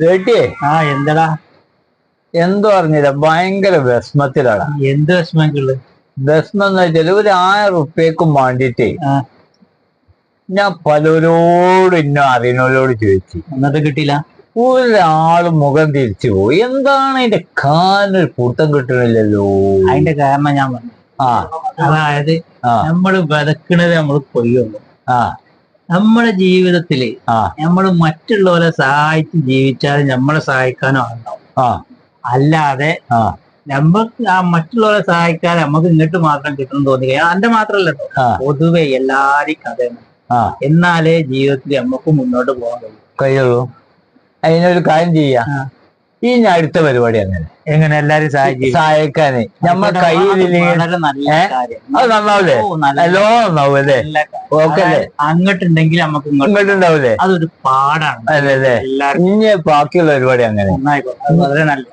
കേട്ടിയേ? ആ എന്തടാ? എന്തോ അറിഞ്ഞില്ല. ഭയങ്കര വിഷമത്തിലാണ് എന്ത് വിഷമങ്ങൾ വിഷമം എന്ന് വെച്ചാൽ ഒരു ആയിരം റുപ്യക്കും വേണ്ടിട്ടേ. ഞാൻ പലരോടും ഇന്ന അറിയുന്നവരോട് ചോദിച്ചു. എന്നിട്ട് കിട്ടിയില്ല? ഒരാൾ മുഖം തിരിച്ചു പോയി. എന്താണ് അതിന്റെ കാലിനൊരു പൂർത്തം കിട്ടണില്ലല്ലോ. അതിന്റെ കാരണം ഞാൻ പറഞ്ഞു. ആ. അതായത് നമ്മൾ നമ്മൾ വിതക്കണത് നമ്മൾ കൊയ്യുള്ളൂ ആ. നമ്മുടെ ജീവിതത്തിൽ നമ്മൾ മറ്റുള്ളവരെ സഹായിച്ച് ജീവിച്ചാൽ നമ്മളെ സഹായിക്കാനും ആളുണ്ടാവും. ആ. അല്ലാതെ നമ്മക്ക് നമുക്ക് ആ മറ്റുള്ളവരെ സഹായിക്കാൻ നമുക്ക് ഇങ്ങോട്ട് മാത്രം കിട്ടണം തോന്നി എന്റെ മാത്രല്ല. പൊതുവെ എല്ലാരും കഥയാണ്. എന്നാലേ ജീവിതത്തിൽ നമുക്ക് മുന്നോട്ട് പോകാൻ കഴിയും. കഴിയുള്ളൂ. അതിനൊരു കാര്യം ചെയ്യാം. ഈ ഞാൻ അടുത്ത പരിപാടി അങ്ങനെ. എങ്ങനെ? എല്ലാരും സഹായിക്കും. സഹായിക്കാന്. നമ്മ കാര്യം. അത് നന്നാവൂലേ? നന്നാവൂലേ നല്ലോ നന്നാവും അല്ലേ. ഓക്കെ അല്ലേ? അങ്ങോട്ടുണ്ടെങ്കിൽ നമുക്ക് ഇങ്ങോട്ട് ഇങ്ങോട്ടുണ്ടാവൂലേ? അതൊരു പാടാണ്. അല്ലേ അല്ലേ? ഇനി ബാക്കിയുള്ള പരിപാടി അങ്ങനെ. വളരെ നല്ല